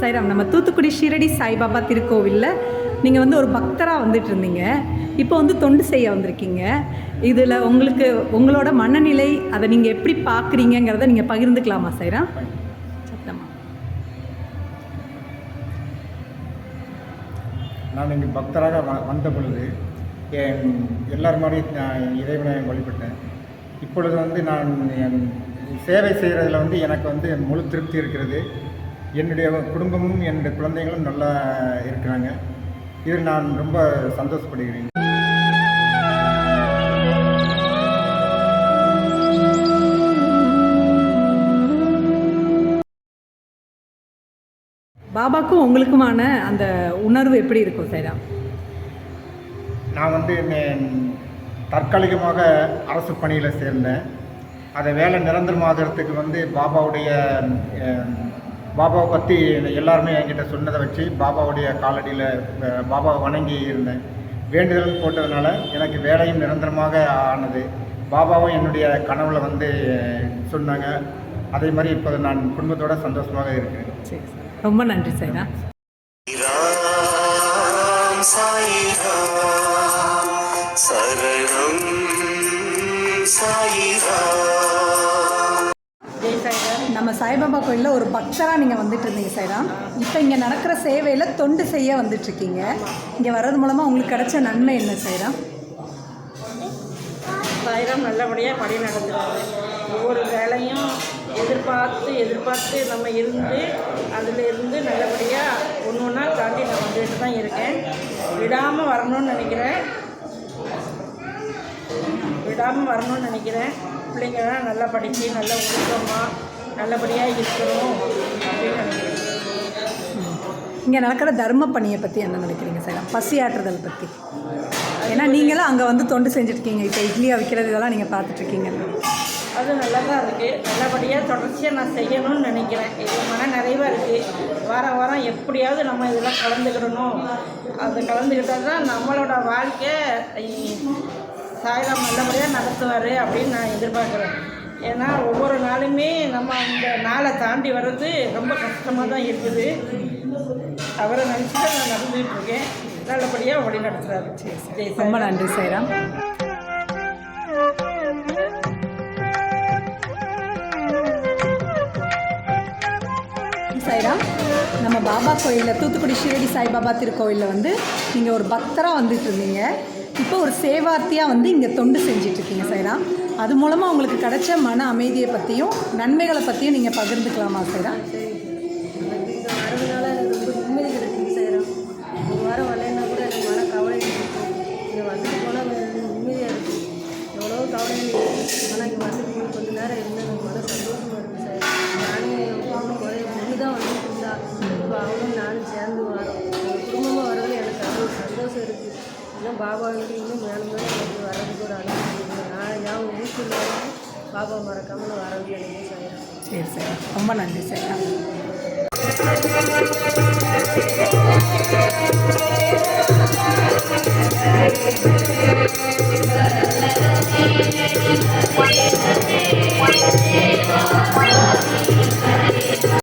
சைராம் நம்ம தூத்துக்குடி ஷீரடி சாய்பாபா திருக்கோவிலில் நீங்கள் வந்து ஒரு பக்தராக வந்துட்டு இருந்தீங்க. இப்போ வந்து தொண்டு செய்ய வந்திருக்கீங்க. இதில் உங்களுக்கு உங்களோட மனநிலை அதை நீங்கள் எப்படி பார்க்குறீங்கங்கிறத நீங்கள் பகிர்ந்துக்கலாமா சைராம் சத்தமா நான் இங்கே பக்தராக வ- வந்த பொழுது என் எல்லார் மாதிரியும் நான் இறைவனை வழிபட்டேன். இப்பொழுது வந்து நான் என் சேவை செய்கிறதுல வந்து எனக்கு வந்து முழு திருப்தி இருக்கிறது. என்னுடைய குடும்பமும் என்னுடைய குழந்தைகளும் நல்லா இருக்கிறாங்க. இதில் நான் ரொம்ப சந்தோஷப்படுகிறேன். பாபாக்கும் உங்களுக்குமான அந்த உணர்வு எப்படி இருக்கும் சைராம் நான் வந்து தற்காலிகமாக அரசு பணியில் சேர்ந்தேன். அதை வேலை நிரந்தரமாகறதுக்கு வந்து பாபாவுடைய பாபாவை பற்றி எல்லாருமே என்கிட்ட சொன்னதை வச்சு பாபாவுடைய காலடியில் பாபாவை வணங்கி இருந்தேன். வேண்டுதல் போட்டதுனால எனக்கு வேலையும் நிரந்தரமாக ஆனது. பாபாவும் என்னுடைய கனவுல வந்து சொன்னாங்க. அதே மாதிரி இப்போ நான் குடும்பத்தோட சந்தோஷமாக இருக்கேன் சரி ரொம்ப நன்றி சைனா. சரணம் சாயிராம் நம்ம சாய்பாபா கோயிலில் ஒரு பக்தராக நீங்கள் வந்துட்டு இருந்தீங்க சாய்ராம். இப்போ இங்கே நடக்கிற சேவையில் தொண்டு செய்ய வந்துட்டுருக்கீங்க. இங்கே வர்றது மூலமாக உங்களுக்கு கிடைச்ச நன்மை என்ன சாய்ராம்? சாயிரம் நல்லபடியாக படி நடத்துகிறாரு ஒவ்வொரு வேலையும் எதிர்பார்த்து எதிர்பார்த்து நம்ம இருந்து அதில் இருந்து நல்லபடியாக ஒன்று ஒன்றா தாண்டி நான் வந்துட்டு தான் இருக்கேன். விடாமல் வரணும்னு நினைக்கிறேன். விடாமல் வரணும்னு நினைக்கிறேன். பிள்ளைங்கள்லாம் நல்லா படித்து நல்லா ஒழுக்கமாக நல்லபடியாக இருக்கணும் அப்படின்னு நினைக்கிறேன் இங்கே நடக்கிற தர்ம பணியை பற்றி என்ன நினைக்கிறீங்க சாய்ராம் பசி ஆற்றுதல் பற்றி ஏன்னா நீங்களும் அங்கே வந்து தொண்டு செஞ்சுட்ருக்கீங்க இப்போ இட்லி அவிக்கிறது இதெல்லாம் நீங்கள் பார்த்துட்ருக்கீங்க. அது நல்லா தான் இருக்குது நல்லபடியாக தொடர்ச்சியாக நான் செய்யணும்னு நினைக்கிறேன். இது மன நிறைவாக இருக்குது வாரம் வாரம் எப்படியாவது நம்ம இதெல்லாம் கலந்துக்கிடணும். அது கலந்துக்கிட்டால் தான் நம்மளோட வாழ்க்கை சாய்ராம் நல்லபடியாக நடத்துவார் அப்படின்னு நான் எதிர்பார்க்குறேன். ஏன்னா ஒவ்வொரு நாளுமே நம்ம அந்த நாளை தாண்டி வர்றது ரொம்ப கஷ்டமாக தான் இருக்குது. அவரை நினச்சி தான் நான் நடந்துகிட்டு இருக்கேன் நல்லபடியாக வழி நடத்துகிறாரு ரொம்ப. நன்றி சாய்ராம் சாய்ராம் நம்ம பாபா கோயிலில் தூத்துக்குடி ஷீரடி சாய்பாபா திருக்கோயிலில் வந்து நீங்கள் ஒரு பக்தராக வந்துட்டு இருந்தீங்க. இப்போ ஒரு சேவார்த்தியாக வந்து இங்கே தொண்டு செஞ்சிட்ருக்கீங்க சைரா. அது மூலமாக உங்களுக்கு கிடைச்ச மன அமைதியை பற்றியும் நன்மைகளை பற்றியும் நீங்கள் பகிர்ந்துக்கலாமா சாய்ராம் பாபாவுக்கு பாபா இன்னும் மேலும் மேலும் எனக்கு வரதுக்கு ஒரு அனுமதி நான் என் வீட்டில் பாபா மறக்காமல் வரது எனக்கு சார் சரி சார். ரொம்ப நன்றி சாய்ராம்